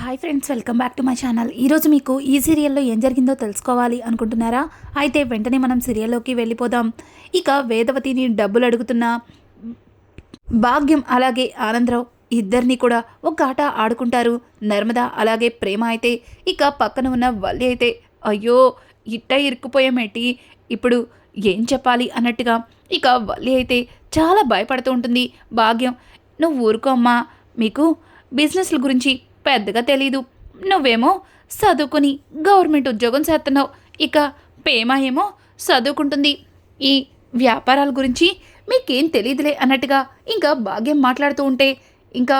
Hi friends welcome back to my channel ఈరోజు మీకు ఈ సీరియల్లో ఏం జరిగిందో తెలుసుకోవాలి అనుకుంటున్నారా? అయితే వెంటనే మనం సీరియల్లోకి వెళ్ళిపోదాం. ఇక వేదవతిని డబ్బులు అడుగుతున్న భాగ్యం అలాగే ఆనందరావు ఇద్దరిని కూడా ఒక ఆట ఆడుకుంటారు. నర్మద అలాగే ప్రేమ అయితే ఇక పక్కన ఉన్న వల్లి అయితే అయ్యో ఇట్ట ఇరుక్కుపోయామేటి ఇప్పుడు ఏం చెప్పాలి అన్నట్టుగా ఇక వల్లి అయితే చాలా భయపడుతూ ఉంటుంది. భాగ్యం నువ్వు ఊరుకో అమ్మా మీకు బిజినెస్ల గురించి పెద్దగా తెలీదు. నువ్వేమో చదువుకుని గవర్నమెంట్ ఉద్యోగం చేస్తున్నావు. ఇక పేమ ఏమో చదువుకుంటుంది. ఈ వ్యాపారాల గురించి మీకేం తెలియదులే అన్నట్టుగా ఇంకా భాగ్యం మాట్లాడుతూ ఉంటే ఇంకా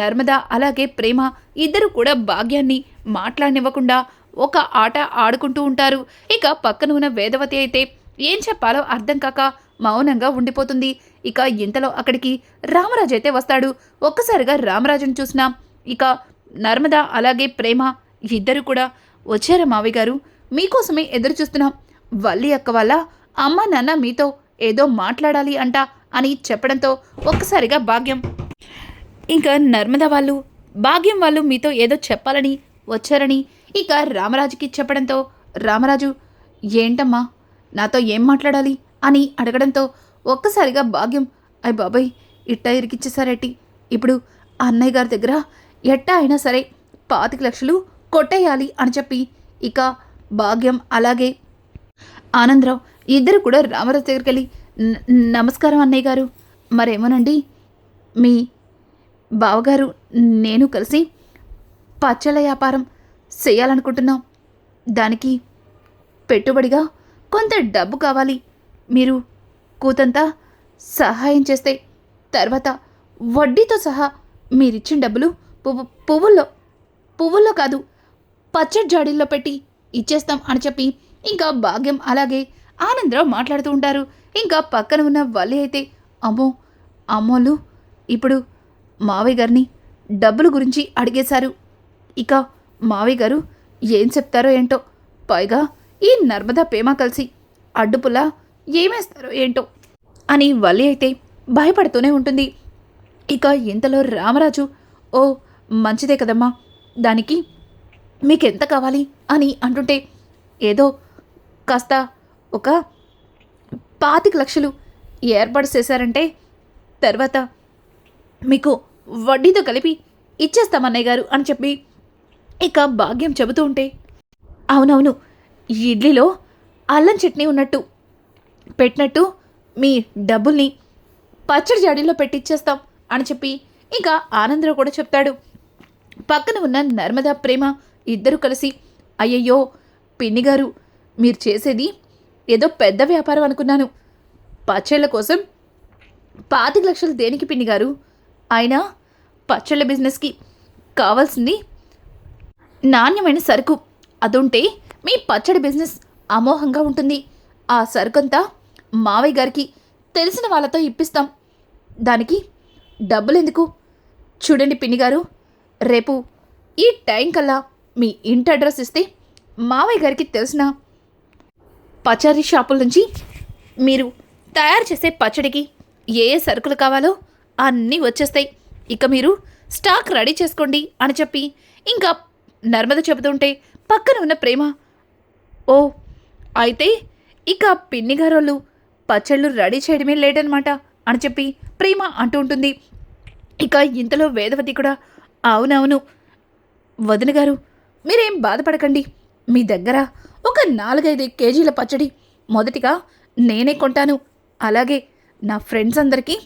నర్మద అలాగే ప్రేమ ఇద్దరు కూడా భాగ్యాన్ని మాట్లాడనివ్వకుండా ఒక ఆట ఆడుకుంటూ ఉంటారు. ఇక పక్కన ఉన్న వేదవతి అయితే ఏం చెప్పాలో అర్థం కాక మౌనంగా ఉండిపోతుంది. ఇక ఇంతలో అక్కడికి రామరాజు అయితే వస్తాడు. ఒక్కసారిగా రామరాజును చూసినా ఇక నర్మద అలాగే ప్రేమ ఇద్దరు కూడా వచ్చారా మావి గారు? మీకోసమే ఎదురు చూస్తున్నాం వల్లి అక్క వల్ల అమ్మ నాన్న మీతో ఏదో మాట్లాడాలి అంట అని చెప్పడంతో ఒక్కసారిగా భాగ్యం. ఇంకా నర్మద వాళ్ళు భాగ్యం వాళ్ళు మీతో ఏదో చెప్పాలని వచ్చారని ఇక రామరాజుకి చెప్పడంతో రామరాజు ఏంటమ్మా? నాతో ఏం మాట్లాడాలి? అని అడగడంతో ఒక్కసారిగా భాగ్యం అయ్ బాబాయ్ ఇట్ట ఇరికిచ్చేసారేటి ఇప్పుడు అన్నయ్య గారి దగ్గర ఎట్టా అయినా సరే పాతిక లక్షలు కొట్టేయాలి అని చెప్పి ఇక భాగ్యం అలాగే. ఆనందరావు ఇద్దరు కూడా రామరాజు దగ్గరికి వెళ్ళి "న- నమస్కారం అన్నయ్య గారు. మరేమోనండి? మీ బావగారు నేను కలిసి పచ్చళ్ళ వ్యాపారం చేయాలనుకుంటున్నాం. దానికి పెట్టుబడిగా కొంత డబ్బు కావాలి. మీరు కూతంతా సహాయం చేస్తే తర్వాత వడ్డీతో సహా మీరిచ్చిన డబ్బులు పువ్వు పువ్వుల్లో పువ్వుల్లో కాదు పచ్చడి జాడీల్లో పెట్టి ఇచ్చేస్తాం అని చెప్పి ఇంకా భాగ్యం అలాగే ఆనందరావు మాట్లాడుతూ ఉంటారు. ఇంకా పక్కన ఉన్న వల్లి అయితే అమ్మో అమ్మోళ్ళు ఇప్పుడు మావయ్య గారిని డబ్బుల గురించి అడిగేశారు. ఇక మావయ్య గారు ఏం చెప్తారో ఏంటో పైగా ఈ నర్మదా పేమ కలిసి అడ్డుపులా ఏమేస్తారో ఏంటో అని వల్లి అయితే భయపడుతూనే ఉంటుంది. ఇక ఇంతలో రామరాజు ఓ మంచిదే కదమ్మా. దానికి మీకెంత కావాలి అని అంటుంటే ఏదో కాస్త ఒక పాతిక లక్షలు ఏర్పాటు చేశారంటే తర్వాత మీకు వడ్డీతో కలిపి ఇచ్చేస్తామన్నయ్య గారు అని చెప్పి ఇక భాగ్యం చెబుతూ ఉంటే అవునవును ఇడ్లీలో అల్లం చట్నీ ఉన్నట్టు పెట్టినట్టు మీ డబ్బుల్ని పచ్చడి జాడీలో పెట్టిచ్చేస్తాం అని చెప్పి ఇంకా ఆనందరావు కూడా చెప్తాడు. పక్కన ఉన్న నర్మదా ప్రేమ ఇద్దరు కలిసి అయ్యయ్యో పిన్ని గారు మీరు చేసేది ఏదో పెద్ద వ్యాపారం అనుకున్నాను. పచ్చళ్ళ కోసం పాతిక లక్షలు దేనికి పిన్ని గారు అయినా పచ్చళ్ళ బిజినెస్కి కావాల్సింది నాణ్యమైన సరుకు. అదుంటే మీ పచ్చడి బిజినెస్ అమోఘంగా ఉంటుంది. ఆ సరుకంతా మావయ్య గారికి తెలిసిన వాళ్ళతో ఇప్పిస్తాం. దానికి డబ్బులు ఎందుకు చూడండి పిన్ని గారు రేపు ఈ టైం కల్లా మీ ఇంటి అడ్రస్ ఇస్తే మావయ్య గారికి తెలిసిన పచారీ షాపుల నుంచి మీరు తయారు చేసే పచ్చడికి ఏ ఏ సరుకులు కావాలో అన్నీ వచ్చేస్తాయి. ఇక మీరు స్టాక్ రెడీ చేసుకోండి అని చెప్పి ఇంకా నర్మద చెబుతుంటే పక్కన ఉన్న ప్రేమ ఓ అయితే ఇక పిన్ని గారోళ్ళు పచ్చళ్ళు రెడీ చేయడమే లేటనమాట అని చెప్పి ప్రేమ అంటూ ఉంటుంది. ఇక ఇంతలో వేదవతి కూడా అవునవును. వదిన గారు మీరేం బాధపడకండి. మీ దగ్గర ఒక నాలుగైదు కేజీల పచ్చడి మొదటిగా నేనే కొంటాను. అలాగే నా ఫ్రెండ్స్ అందరికీ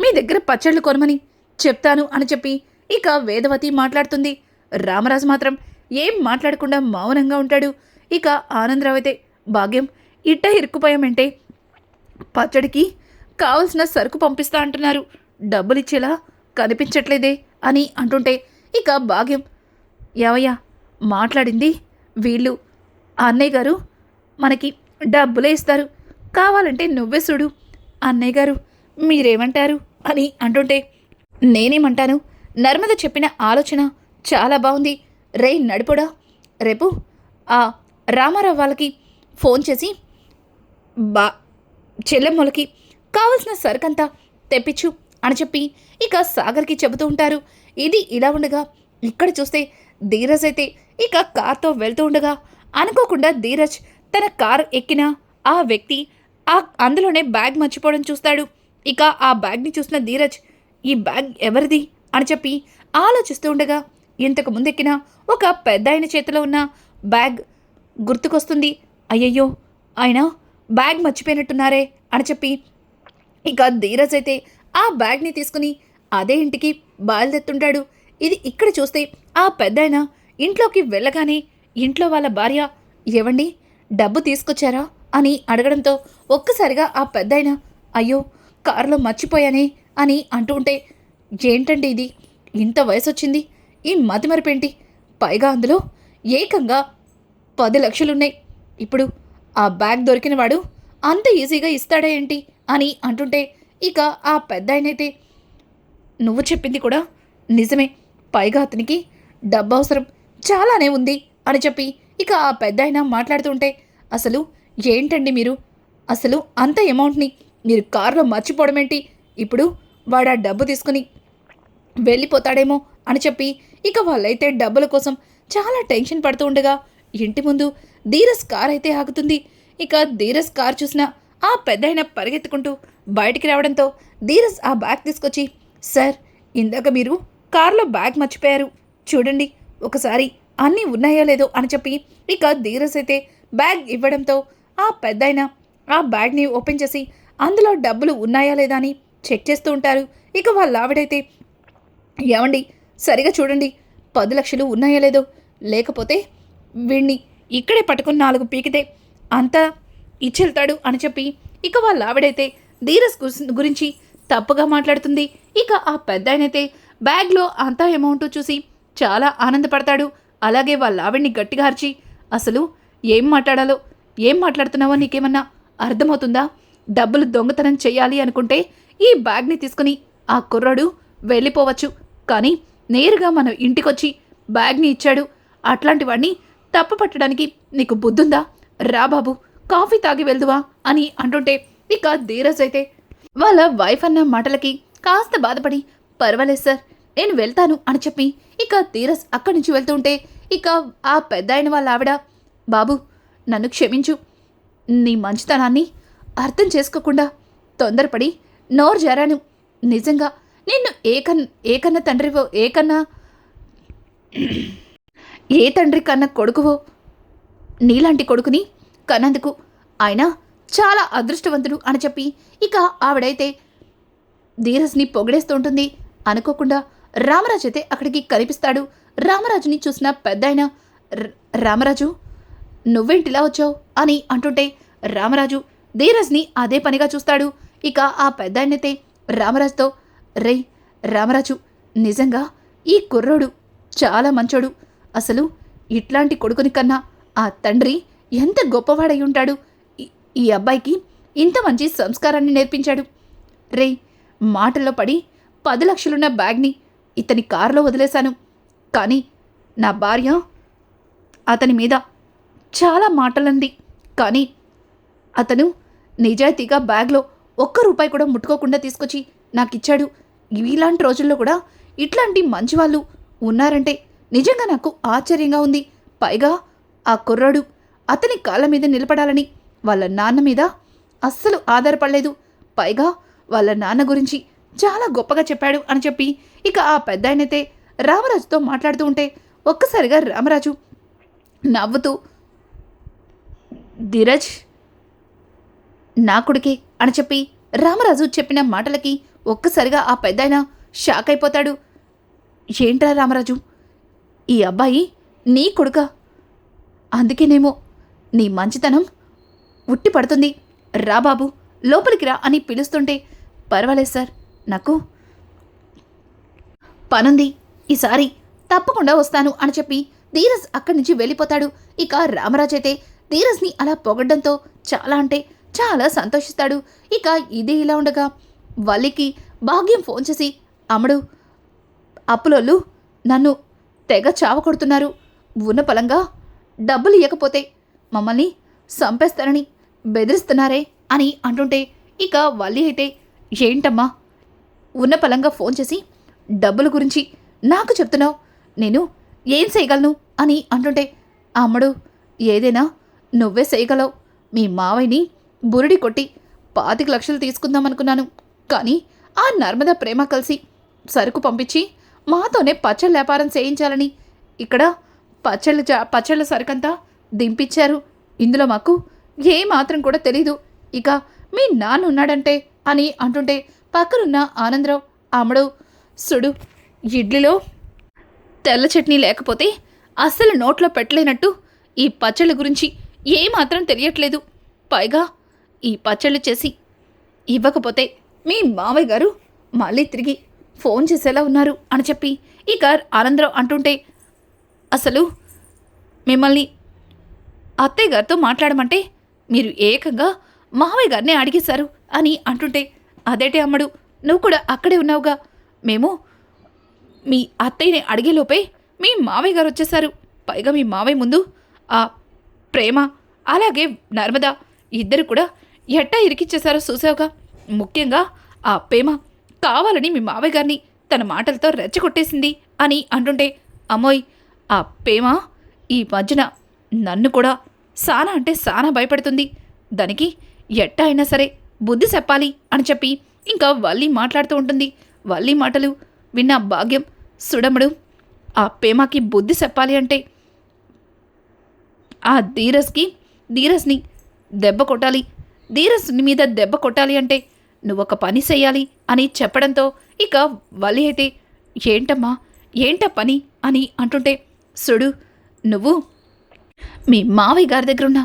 మీ దగ్గర పచ్చళ్ళు కొనమని చెప్తాను అని చెప్పి ఇక వేదవతి మాట్లాడుతుంది. రామరాజు మాత్రం ఏం మాట్లాడకుండా మౌనంగా ఉంటాడు. ఇక ఆనందరావు అయితే భాగ్యం ఇట్ట ఇరుక్కుపోయామంటే పచ్చడికి కావలసిన సరుకు పంపిస్తా అంటున్నారు. డబ్బులిచ్చేలా కనిపించట్లేదే. అని అంటుంటే ఇక భాగ్యం. ఏవయ్యా మాట్లాడింది వీళ్ళు. అన్నయ్య గారు మనకి డబ్బులే ఇస్తారు. కావాలంటే నువ్వే చూడు. అన్నయ్య గారు మీరేమంటారు? అని అంటుంటే నేనేమంటాను? నర్మద చెప్పిన ఆలోచన చాలా బాగుంది. రే నడుపుడా? రేపు ఆ రామారావు వాళ్ళకి ఫోన్ చేసి బా చెల్లెమ్మలకి కావలసిన సరుకంతా తెప్పించు. అని చెప్పి ఇక సాగర్కి చెబుతూ ఉంటారు. ఇది ఇలా ఉండగా ఇక్కడ చూస్తే ధీరజ్ అయితే ఇక కార్తో వెళ్తూ ఉండగా అనుకోకుండా ధీరజ్ తన కార్ ఎక్కిన ఆ వ్యక్తి ఆ అందులోనే బ్యాగ్ మర్చిపోవడం చూస్తాడు. ఇక ఆ బ్యాగ్ని చూసిన ధీరజ్ ఈ బ్యాగ్ ఎవరిది? అని చెప్పి ఆలోచిస్తూ ఉండగా ఇంతకు ముందు ఎక్కిన ఒక పెద్ద ఆయన చేతిలో ఉన్న బ్యాగ్ గుర్తుకొస్తుంది. అయ్యయ్యో ఆయన బ్యాగ్ మర్చిపోయినట్టున్నారే అని చెప్పి ఇక ధీరజ్ అయితే ఆ బ్యాగ్ని తీసుకుని అదే ఇంటికి బయలుదేరుతుంటాడు. ఇది ఇక్కడ చూస్తే ఆ పెద్దాయన ఇంట్లోకి వెళ్ళగానే ఇంట్లో వాళ్ళ భార్య ఏవండి డబ్బు తీసుకొచ్చారా? అని అడగడంతో ఒక్కసారిగా ఆ పెద్దాయన అయ్యో కారులో మర్చిపోయానే? అని అంటూ ఉంటే ఏంటండి ఇది? ఇంత వయసు వచ్చింది ఈ మతిమరిపేంటి? పైగా అందులో ఏకంగా పది లక్షలున్నాయి. ఇప్పుడు ఆ బ్యాగ్ దొరికినవాడు అంత ఈజీగా ఇస్తాడా ఏంటి? అని అంటుంటే ఇక ఆ పెద్ద ఆయనైతే నువ్వు చెప్పింది కూడా నిజమే. పైగా అతనికి డబ్బు అవసరం చాలానే ఉంది అని చెప్పి ఇక ఆ పెద్ద ఆయన మాట్లాడుతుంటే అసలు ఏంటండి మీరు? అసలు అంత అమౌంట్ని మీరు కారులో మర్చిపోవడం ఏంటి? ఇప్పుడు వాడు ఆ డబ్బు తీసుకుని వెళ్ళిపోతాడేమో అని చెప్పి ఇక వాళ్ళైతే డబ్బుల కోసం చాలా టెన్షన్ పడుతూ ఉండగా ఇంటి ముందు ధీరస్ కార్ అయితే ఆగుతుంది. ఇక ధీరస్ కార్ చూసిన ఆ పెద్దాయన పరిగెత్తుకుంటూ బయటికి రావడంతో ధీరస్ ఆ బ్యాగ్ తీసుకొచ్చి సార్ ఇందాక మీరు కారులో బ్యాగ్ మర్చిపోయారు. చూడండి ఒకసారి అన్నీ ఉన్నాయో లేదో అని చెప్పి ఇక ధీరస్ అయితే బ్యాగ్ ఇవ్వడంతో ఆ పెద్దాయన ఆ బ్యాగ్ని ఓపెన్ చేసి అందులో డబ్బులు ఉన్నాయా లేదా అని చెక్ చేస్తూ ఉంటారు. ఇక వాళ్ళ ఆవిడైతే ఏమండి సరిగా చూడండి పది లక్షలు ఉన్నాయో లేదో. లేకపోతే వీణ్ణి ఇక్కడే పట్టుకుని నాలుగు పీకితే అంతా ఇచ్చెళ్తాడు అని చెప్పి ఇక వాళ్ళ ఆవిడైతే ధీరస్ గురించి తప్పుగా మాట్లాడుతుంది. ఇక ఆ పెద్ద ఆయనైతే బ్యాగ్లో అంతా అమౌంట్ చూసి చాలా ఆనందపడతాడు. అలాగే వాళ్ళ ఆవిడ్ని గట్టిగా అరిచి అసలు ఏం మాట్లాడాలో ఏం మాట్లాడుతున్నావో నీకేమన్నా అర్థమవుతుందా? డబ్బులు దొంగతనం చేయాలి అనుకుంటే ఈ బ్యాగ్ని తీసుకుని ఆ కుర్రాడు వెళ్ళిపోవచ్చు. కానీ నేరుగా మన ఇంటికొచ్చి బ్యాగ్ని ఇచ్చాడు. అట్లాంటి వాడిని తప్పు పట్టడానికి నీకు బుద్ధుందా? రా బాబు కాఫీ తాగి వెళ్దువా? అని అంటుంటే ఇక ధీరజ్ అయితే వాళ్ళ వైఫ్ అన్న మాటలకి కాస్త బాధపడి పర్వాలేదు సార్ నేను వెళ్తాను అని చెప్పి ఇక ధీరజ్ అక్కడి నుంచి వెళ్తుంటే ఇక ఆ పెద్ద అయిన వాళ్ళ ఆవిడ బాబు నన్ను క్షమించు. నీ మంచితనాన్ని అర్థం చేసుకోకుండా తొందరపడి నోరు జారాను. నిజంగా నిన్ను ఏకన్ ఏకన్నా తండ్రివో ఏ ఏ తండ్రి కన్న కొడుకువో నీలాంటి కొడుకుని కన్నందుకు ఆయన చాలా అదృష్టవంతుడు అని చెప్పి ఇక ఆవిడైతే ధీరజ్ని పొగిడేస్తూ ఉంటుంది. అనుకోకుండా రామరాజు అయితే అక్కడికి కనిపిస్తాడు. రామరాజుని చూసిన పెద్ద ఆయన రామరాజు నువ్వేంటిలా వచ్చావు? అని అంటుంటే రామరాజు ధీరజ్ని అదే పనిగా చూస్తాడు. ఇక ఆ పెద్ద ఆయనైతే రామరాజుతో రే రామరాజు నిజంగా ఈ కుర్రోడు చాలా మంచోడు. అసలు ఇట్లాంటి కొడుకుని కన్నా ఆ తండ్రి ఎంత గొప్పవాడై ఉంటాడు. ఈ- అబ్బాయికి ఇంత మంచి సంస్కారాన్ని నేర్పించాడు. రే మాటల్లో పడి పది లక్షలున్న బ్యాగ్ని ఇతని కారులో వదిలేశాను. కానీ నా భార్య అతని మీద చాలా మాటలంది. కానీ అతను నిజాయితీగా బ్యాగ్లో ఒక్క రూపాయి కూడా ముట్టుకోకుండా తీసుకొచ్చి నాకు ఇచ్చాడు ఇలాంటి రోజుల్లో కూడా ఇట్లాంటి మంచి వాళ్ళు ఉన్నారంటే నిజంగా నాకు ఆశ్చర్యంగా ఉంది. పైగా ఆ కుర్రాడు అతని కాళ్ళ మీద నిలబడాలని వాళ్ళ నాన్న మీద అస్సలు ఆధారపడలేదు. పైగా వాళ్ళ నాన్న గురించి చాలా గొప్పగా చెప్పాడు అని చెప్పి ఇక ఆ పెద్ద ఆయనైతే రామరాజుతో మాట్లాడుతూ ఉంటే ఒక్కసారిగా రామరాజు నవ్వుతూ ధీరజ్ నా కొడుకే అని చెప్పి రామరాజు చెప్పిన మాటలకి ఒక్కసారిగా ఆ పెద్దాయన షాక్ అయిపోతాడు. ఏంట్రా రామరాజు ఈ అబ్బాయి నీ కొడుక? అందుకేనేమో నీ మంచితనం ఉట్టి పడుతుంది. రా బాబు లోపలికి రా అని పిలుస్తుంటే పర్వాలేదు సార్ నాకు పనుంది. ఈసారి తప్పకుండా వస్తాను అని చెప్పి ధీరజ్ అక్కడి నుంచి వెళ్ళిపోతాడు. ఇక రామరాజ్ అయితే ధీరజ్ని అలా పొగడ్డంతో చాలా అంటే చాలా సంతోషిస్తాడు. ఇక ఇది ఇలా ఉండగా వల్లికి భాగ్యం ఫోన్ చేసి అమ్ముడు అప్పులోళ్ళు నన్ను తెగ చావ కొడుతున్నారు. ఉన్న పలంగా డబ్బులు ఇవ్వకపోతే మమ్మల్ని చంపేస్తారని బెదిరిస్తున్నారే అని అంటుంటే ఇక వల్లి అయితే ఏంటమ్మా? ఉన్న పలంగా ఫోన్ చేసి డబ్బుల గురించి నాకు చెప్తున్నావు? నేను ఏం చేయగలను? అని అంటుంటే అమ్మడు ఏదైనా నువ్వే చేయగలవు. మీ మావయ్యని బురిడి కొట్టి పాతిక లక్షలు తీసుకుందామనుకున్నాను కానీ ఆ నర్మద ప్రేమ కలిసి సరుకు పంపించి మాతోనే పచ్చళ్ళ వ్యాపారం చేయించాలని ఇక్కడ పచ్చళ్ళ జా పచ్చళ్ళ సరుకంతా దింపించారు ఇందులో మాకు ఏ మాత్రం కూడా తెలీదు. ఇక మీ నాన్న ఉన్నాడంటే అని అంటుంటే పక్కనున్న ఆనందరావు అమ్మడు సుడు ఇడ్లీలో తెల్ల చట్నీ లేకపోతే అస్సలు నోట్లో పెట్టలేనట్టు ఈ పచ్చళ్ళ గురించి ఏమాత్రం తెలియట్లేదు. పైగా ఈ పచ్చళ్ళు చేసి ఇవ్వకపోతే మీ మావయ్య గారు మళ్ళీ తిరిగి ఫోన్ చేసేలా ఉన్నారు అని చెప్పి ఇక ఆనందరావు అంటుంటే అసలు మిమ్మల్ని అత్తయ్య గారితో మాట్లాడమంటే మీరు ఏకంగా మావయ్య గారిని అడిగేశారు అని అంటుంటే అదేటే అమ్మడు నువ్వు కూడా అక్కడే ఉన్నావుగా. మేము మీ అత్తయ్యని అడిగేలోపే మీ మావయ్య గారు వచ్చేశారు. పైగా మీ మావయ్య ముందు ఆ ప్రేమ అలాగే నర్మద ఇద్దరు కూడా ఎట్టా ఇరికిచ్చేశారో చూసావుగా ముఖ్యంగా ఆ ప్రేమ కావాలని మీ మావయ్య గారిని తన మాటలతో రెచ్చగొట్టేసింది అని అంటుంటే అమ్మోయ్ ఆ ప్రేమ ఈ మధ్యన నన్ను కూడా సానా అంటే సానా భయపడుతుంది. దానికి ఎట్టా అయినా సరే బుద్ధి చెప్పాలి అని చెప్పి ఇంకా వల్లి మాట్లాడుతూ ఉంటుంది. వల్లి మాటలు విన్న భాగ్యం సుడముడు ఆ ప్రేమకి బుద్ధి చెప్పాలి అంటే ఆ ధీరస్కి ధీరస్ని దెబ్బ కొట్టాలి. ధీరస్ని మీద దెబ్బ కొట్టాలి అంటే నువ్వు ఒక పని చేయాలి అని చెప్పడంతో ఇక వలి అయితే ఏంటమ్మా? ఏంట పని? అని అంటుంటే సుడు నువ్వు మీ మావయ్య గారి దగ్గరున్న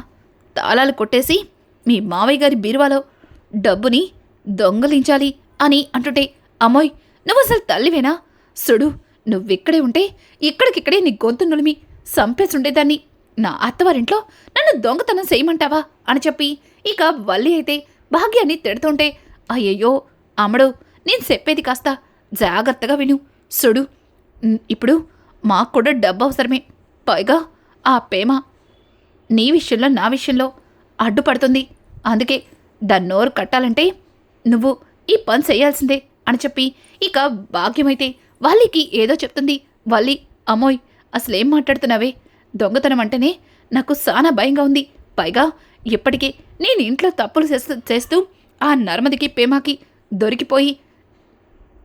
తాళాలు కొట్టేసి మీ మావయ్య గారి బీరువాలో డబ్బుని దొంగలించాలి అని అంటుంటే అమ్మోయ్ నువ్వు అసలు తల్లివేనా? సుడు నువ్విక్కడే ఉంటే ఇక్కడికిక్కడే నీ గొంతు నులిమి సంపేసి ఉండేదాన్ని నా అత్తవారింట్లో నన్ను దొంగతనం చేయమంటావా? అని చెప్పి ఇక వల్లి అయితే భాగ్యాన్ని తిడుతుంటే అయ్యయ్యో అమ్మడు నేను చెప్పేది కాస్త జాగ్రత్తగా విను. సుడు ఇప్పుడు మాకు కూడా డబ్బు అవసరమే. పైగా ఆ ప్రేమ నీ విషయంలో నా విషయంలో అడ్డుపడుతుంది. అందుకే దాన్ని నోరు కట్టాలంటే నువ్వు ఈ పని చేయాల్సిందే అని చెప్పి ఇక భాగ్యమైతే వాళ్ళకి ఏదో చెప్తుంది. వాళ్ళి అమ్మోయ్ అసలేం మాట్లాడుతున్నావే? దొంగతనం అంటేనే నాకు చాలా భయంగా ఉంది. పైగా ఇప్పటికే నేను ఇంట్లో తప్పులు చేస్తూ చేస్తూ ఆ నర్మదికి పేమాకి దొరికిపోయి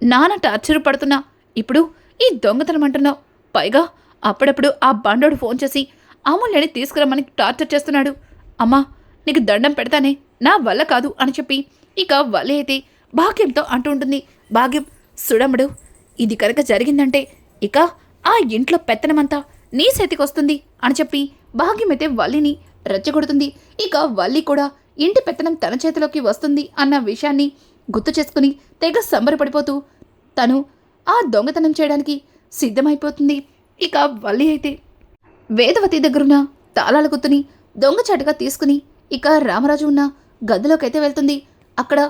నాన్న టార్చర్ పడుతున్నా ఇప్పుడు ఈ దొంగతనం అంటున్నావు. పైగా అప్పుడప్పుడు ఆ బండోడు ఫోన్ చేసి అమూల్యని తీసుకురమ్మని టార్చర్ చేస్తున్నాడు. అమ్మా నీకు దండం పెడతానే నా వల్ల కాదు అని చెప్పి ఇక వల్ల అయితే భాగ్యంతో అంటూ ఉంటుంది. భాగ్యం సుడముడు ఇది కనుక జరిగిందంటే ఇక ఆ ఇంట్లో పెత్తనమంతా నీ చేతికొస్తుంది అని చెప్పి భాగ్యం అయితే వల్లిని రెచ్చగొడుతుంది. ఇక వల్లి కూడా ఇంటి పెత్తనం తన చేతిలోకి వస్తుంది అన్న విషయాన్ని గుర్తు చేసుకుని తెగ సంబరపడిపోతూ తను ఆ దొంగతనం చేయడానికి సిద్ధమైపోతుంది. ఇక వల్లి అయితే వేదవతి దగ్గరున్న తాళాల గుత్తుని దొంగచాటుగా తీసుకుని ఇక రామరాజు ఉన్న గదిలోకైతే వెళ్తుంది. అక్కడ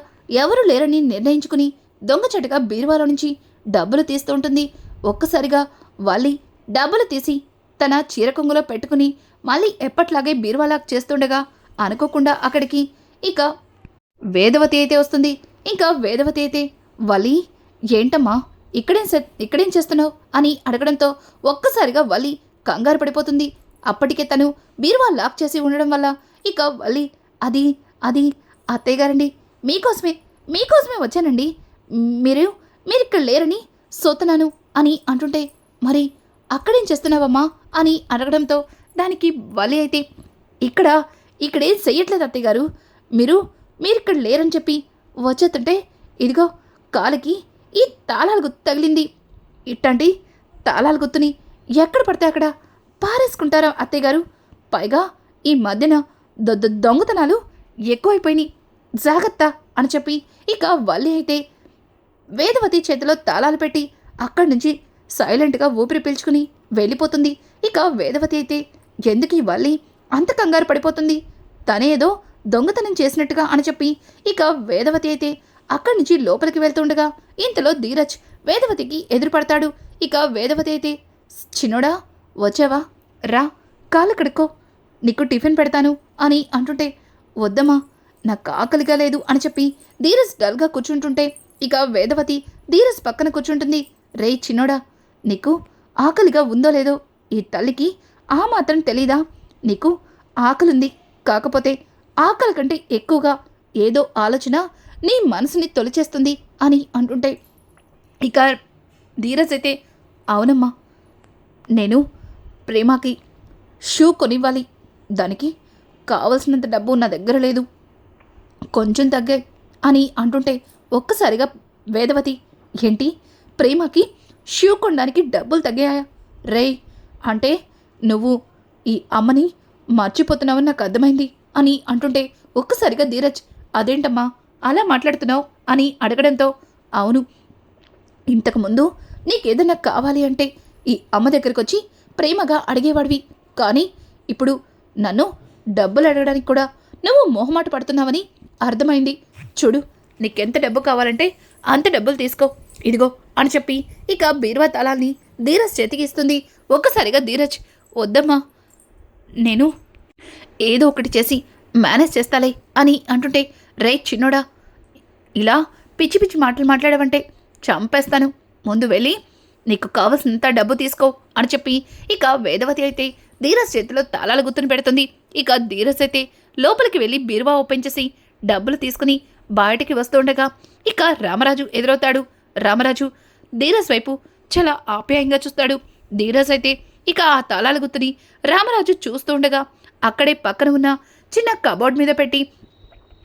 ఎవరు లేరని నిర్ణయించుకుని దొంగచాటుగా బీరువాలో నుంచి డబ్బులు తీస్తూ ఉంటుంది. ఒక్కసారిగా వల్లి డబ్బులు తీసి తన చీర కొంగులో పెట్టుకుని మళ్ళీ ఎప్పట్లాగే బీరువాలాక్ చేస్తుండగా అనుకోకుండా అక్కడికి ఇక వేదవతి అయితే వస్తుంది. ఇంకా వేదవతి అయితే వలి ఏంటమ్మా? ఇక్కడేం సె ఇక్కడేం చేస్తున్నావు? అని అడగడంతో ఒక్కసారిగా వలి కంగారు పడిపోతుంది. అప్పటికే తను బీరువా లాక్ చేసి ఉండడం వల్ల ఇక వలి అది అది అత్తయ్య గారండి మీకోసమే మీకోసమే వచ్చానండి. మీరు మీరు ఇక్కడ లేరని సోతున్నాను అని అంటుంటే మరి అక్కడేం చేస్తున్నావమ్మా? అని అడగడంతో దానికి వలి అయితే ఇక్కడ ఇక్కడేం చెయ్యట్లేదు అత్తయ్య గారు. మీరు మీరు ఇక్కడ లేరని చెప్పి వచ్చేస్తుంటే ఇదిగో కాలికి ఈ తాళాల గుర్తు తగిలింది. ఇట్టండి తాళాల గుర్తుని ఎక్కడ పడితే అక్కడ పారేసుకుంటారా అత్తయ్య గారు పైగా ఈ మధ్యన దొ దొంగతనాలు ఎక్కువైపోయినాయి. జాగ్రత్త అని చెప్పి ఇక వల్లి అయితే వేదవతి చేతిలో తాళాలు పెట్టి అక్కడి నుంచి సైలెంట్గా ఊపిరి పీల్చుకుని వెళ్ళిపోతుంది. ఇక వేదవతి అయితే ఎందుకు ఈ వల్లి అంత కంగారు పడిపోతుంది? తనేదో దొంగతనం చేసినట్టుగా అని చెప్పి ఇక వేదవతి అయితే అక్కడి నుంచి లోపలికి వెళ్తుండగా ఇంతలో ధీరజ్ వేదవతికి ఎదురుపడతాడు. ఇక వేదవతి అయితే చిన్నోడా వచ్చావా? రా కాలు కడుక్కో. నీకు టిఫిన్ పెడతాను అని అంటుంటే వద్దమ్మా నాకు ఆకలిగా లేదు అని చెప్పి ధీరజ్ డల్గా కూర్చుంటుంటే ఇక వేదవతి ధీరజ్ పక్కన కూర్చుంటుంది. రే చిన్నోడా నీకు ఆకలిగా ఉందో లేదో ఈ తల్లికి ఆ మాత్రం తెలీదా? నీకు ఆకలుంది. కాకపోతే ఆకలి కంటే ఎక్కువగా ఏదో ఆలోచన నీ మనసుని తొలిచేస్తుంది. అని అంటుంటే ఇక ధీరజ్ అయితే అవునమ్మా నేను ప్రేమకి షూ కొనివ్వాలి. దానికి కావలసినంత డబ్బు నా దగ్గర లేదు. కొంచెం తగ్గే అని అంటుంటే ఒక్కసారిగా వేదవతి ఏంటి? ప్రేమకి షూ కొనడానికి డబ్బులు తగ్గాయా? రే అంటే నువ్వు ఈ అమ్మని మర్చిపోతున్నావని నాకు అర్థమైంది అని అంటుంటే ఒక్కసారిగా ధీరజ్ అదేంటమ్మా? అలా మాట్లాడుతున్నావు అని అడగడంతో అవును ఇంతకుముందు నీకేదన్నా కావాలి అంటే ఈ అమ్మ దగ్గరికి వచ్చి ప్రేమగా అడిగేవాడివి. కానీ ఇప్పుడు నన్ను డబ్బులు అడగడానికి కూడా నువ్వు మొహమాట పడుతున్నావని అర్థమైంది. చూడు నీకెంత డబ్బు కావాలంటే అంత డబ్బులు తీసుకో. ఇదిగో అని చెప్పి ఇక బీరువా తలాన్ని ధీరజ్ చేతికి ఇస్తుంది. ఒక్కసారిగా ధీరజ్ వద్దమ్మా నేను ఏదో ఒకటి చేసి మేనేజ్ చేస్తాలే అని అంటుంటే రే చిన్నోడా ఇలా పిచ్చి పిచ్చి మాటలు మాట్లాడవంటే చంపేస్తాను. ముందు వెళ్ళి నీకు కావలసినంత డబ్బు తీసుకో అని చెప్పి ఇక వేదవతి అయితే ధీరస్ చేతిలో తాళాల గుర్తుని పెడుతుంది. ఇక ధీరస్ అయితే లోపలికి వెళ్ళి బీరువా ఓపెన్ చేసి డబ్బులు తీసుకుని బయటికి వస్తుండగా ఇక రామరాజు ఎదురవుతాడు. రామరాజు ధీరస్ వైపు చాలా ఆప్యాయంగా చూస్తాడు. ధీరస్ అయితే ఇక ఆ తాళాల గుర్తుని రామరాజు చూస్తూ ఉండగా అక్కడే పక్కన ఉన్న చిన్న కబోర్డ్ మీద పెట్టి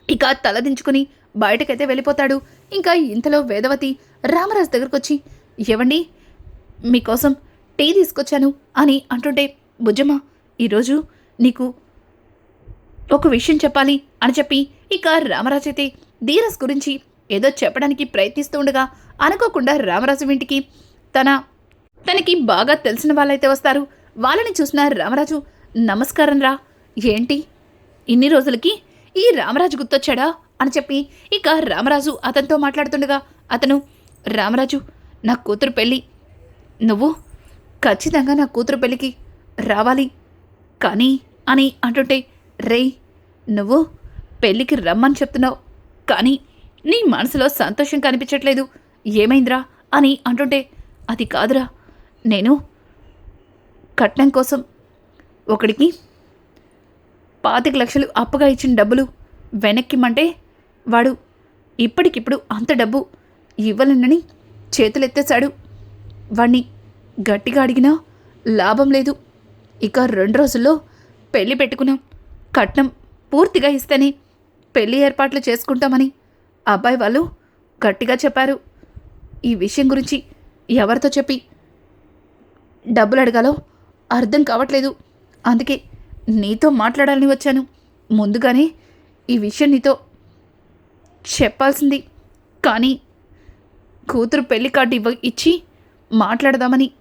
ఇక తలదించుకుని బయటకైతే వెళ్ళిపోతాడు. ఇంకా ఇంతలో వేదవతి రామరాజు దగ్గరకు వచ్చి ఏవండి మీకోసం టీ తీసుకొచ్చాను అని అంటుంటే బుజ్జమ్మ ఈరోజు నీకు ఒక విషయం చెప్పాలి అని చెప్పి ఇక రామరాజు అయితే ధీరస్ గురించి ఏదో చెప్పడానికి ప్రయత్నిస్తూ ఉండగా అనుకోకుండా రామరాజు ఇంటికి తన తనకి బాగా తెలిసిన వాళ్ళైతే వస్తారు. వాళ్ళని చూసిన రామరాజు నమస్కారం రా ఏంటి? ఇన్ని రోజులకి ఈ రామరాజు గుర్తొచ్చాడా? అని చెప్పి ఇక రామరాజు అతనితో మాట్లాడుతుండగా అతను రామరాజు నా కూతురు పెళ్ళి. నువ్వు ఖచ్చితంగా నా కూతురు పెళ్ళికి రావాలి. కానీ అని అంటుంటే రే నువ్వు పెళ్ళికి రమ్మని చెప్తున్నావు. కానీ నీ మనసులో సంతోషం కనిపించట్లేదు. ఏమైందిరా? అని అంటుంటే అది కాదురా. నేను కట్నం కోసం ఒకడికి పాతిక లక్షలు అప్పుగా ఇచ్చిన డబ్బులు వెనక్కిమ్మంటే వాడు ఇప్పటికిప్పుడు అంత డబ్బు ఇవ్వలేనని చేతులెత్తేశాడు. వాణ్ణి గట్టిగా అడిగినా లాభం లేదు. ఇక రెండు రోజుల్లో పెళ్ళి పెట్టుకున్నాం. కట్నం పూర్తిగా ఇస్తేనే పెళ్ళి ఏర్పాట్లు చేసుకుంటామని అబ్బాయి వాళ్ళు గట్టిగా చెప్పారు. ఈ విషయం గురించి ఎవరితో చెప్పి డబ్బులు అడగాలో అర్థం కావట్లేదు. అందుకే నీతో మాట్లాడాలని వచ్చాను. ముందుగానే ఈ విషయం నీతో చెప్పాల్సింది. కానీ కూతురు పెళ్ళి కార్డు ఇవ్వ ఇచ్చి మాట్లాడదామని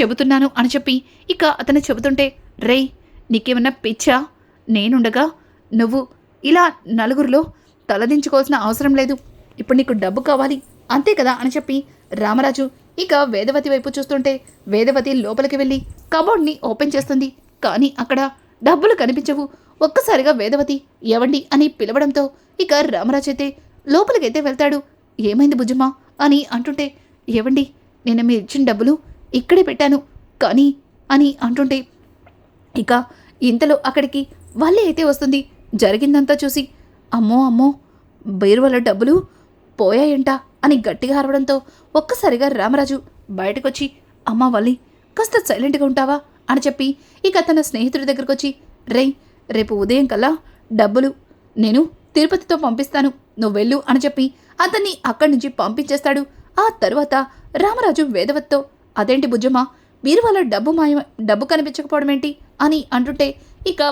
చెబుతున్నాను అని చెప్పి ఇక అతను చెబుతుంటే రే నీకేమన్నా పిచ్చా? నేనుండగా నువ్వు ఇలా నలుగురిలో తలదించుకోవాల్సిన అవసరం లేదు. ఇప్పుడు నీకు డబ్బు కావాలి. అంతే కదా అని చెప్పి రామరాజు ఇక వేదవతి వైపు చూస్తుంటే వేదవతి లోపలికి వెళ్ళి కబోర్డ్ని ఓపెన్ చేస్తుంది. కానీ అక్కడ డబ్బులు కనిపించవు. ఒక్కసారిగా వేదవతి ఎవండి అని పిలవడంతో ఇక రామరాజు అయితే లోపలికైతే వెళ్తాడు. ఏమైంది బుజ్జమ్మ అని అంటుంటే ఏవండి నేను మీరు ఇచ్చిన డబ్బులు ఇక్కడే పెట్టాను. కానీ అని అంటుంటే ఇక ఇంతలో అక్కడికి వాళ్ళే అయితే వస్తుంది. జరిగిందంతా చూసి అమ్మో అమ్మో బీరువల డబ్బులు పోయాయంట అని గట్టిగా అరవడంతో ఒక్కసారిగా రామరాజు బయటకొచ్చి అమ్మ వల్లి కాస్త సైలెంట్గా ఉంటావా? అని చెప్పి ఇక తన స్నేహితుడి దగ్గరకు వచ్చి రే రేపు ఉదయం కల్లా డబ్బులు నేను తిరుపతితో పంపిస్తాను నువ్వు వెళ్ళు అని చెప్పి అతన్ని అక్కడి నుంచి పంపించేస్తాడు. ఆ తర్వాత రామరాజు వేదవత్తో అదేంటి బుజ్జమ్మ వాళ్ళ డబ్బు మాయ డబ్బు కనిపించకపోవడం ఏంటి? అని అంటుంటే ఇక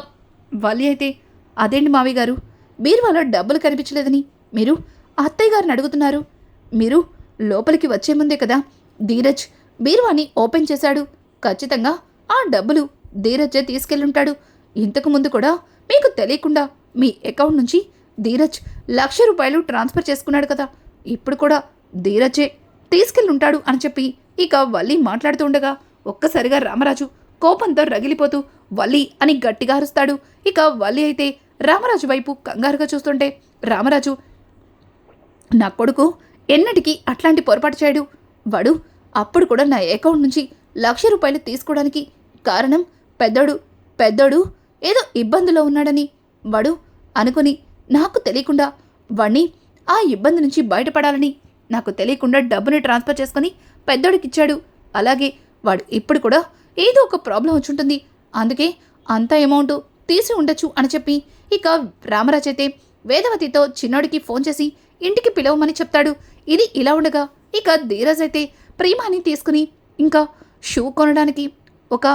వల్లి అయితే అదేంటి మావి గారు బీరువాలో డబ్బులు కనిపించలేదని మీరు అత్తయ్య గారిని అడుగుతున్నారు. మీరు లోపలికి వచ్చే ముందే కదా ధీరజ్ బీరువాని ఓపెన్ చేశాడు. ఖచ్చితంగా ఆ డబ్బులు ధీరజే తీసుకెళ్ళుంటాడు. ఇంతకు ముందు కూడా మీకు తెలియకుండా మీ అకౌంట్ నుంచి ధీరజ్ లక్ష రూపాయలు ట్రాన్స్ఫర్ చేసుకున్నాడు కదా. ఇప్పుడు కూడా ధీరజే తీసుకెళ్ళుంటాడు అని చెప్పి ఇక వల్లి మాట్లాడుతూ ఉండగా ఒక్కసారిగా రామరాజు కోపంతో రగిలిపోతూ వల్లి అని గట్టిగా అరుస్తాడు. ఇక వల్లి అయితే రామరాజు వైపు కంగారుగా చూస్తుంటే రామరాజు నా కొడుకు ఎన్నటికీ అట్లాంటి పొరపాటు చేయడు. వాడు అప్పుడు కూడా నా అకౌంట్ నుంచి లక్ష రూపాయలు తీసుకోవడానికి కారణం పెద్దోడు పెద్దోడు ఏదో ఇబ్బందిలో ఉన్నాడని. వాడు అనుకుని నాకు తెలియకుండా వాణ్ణి ఆ ఇబ్బంది నుంచి బయటపడాలని. నాకు తెలియకుండా డబ్బుని ట్రాన్స్ఫర్ చేసుకుని పెద్దోడికిచ్చాడు. అలాగే వాడు ఇప్పుడు కూడా ఏదో ఒక ప్రాబ్లం వచ్చుంటుంది అందుకే అంత అమౌంట్ తీసి ఉండొచ్చు అని చెప్పి ఇక రామరాజ్ అయితే వేదవతితో చిన్నోడికి ఫోన్ చేసి ఇంటికి పిలవమని చెప్తాడు. ఇది ఇలా ఉండగా ఇక ధీరజ్ అయితే ప్రేమాని తీసుకుని ఇంకా షూ కొనడానికి ఒక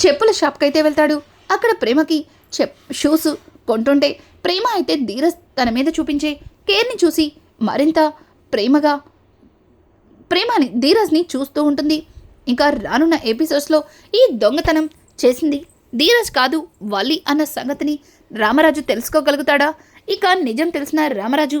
చెప్పుల షాప్కైతే వెళ్తాడు. అక్కడ ప్రేమకి చెప్ షూస్ కొంటుంటే ప్రేమ అయితే ధీరజ్ తన మీద చూపించే కేర్ని చూసి మరింత ప్రేమగా ప్రేమని ధీరజ్ని చూస్తూ ఉంటుంది. ఇంకా రానున్న ఎపిసోడ్స్లో ఈ దొంగతనం చేసింది ధీరజ్ కాదు వల్లి అన్న సంగతిని రామరాజు తెలుసుకోగలుగుతాడా? ఇక నిజం తెలిసిన రామరాజు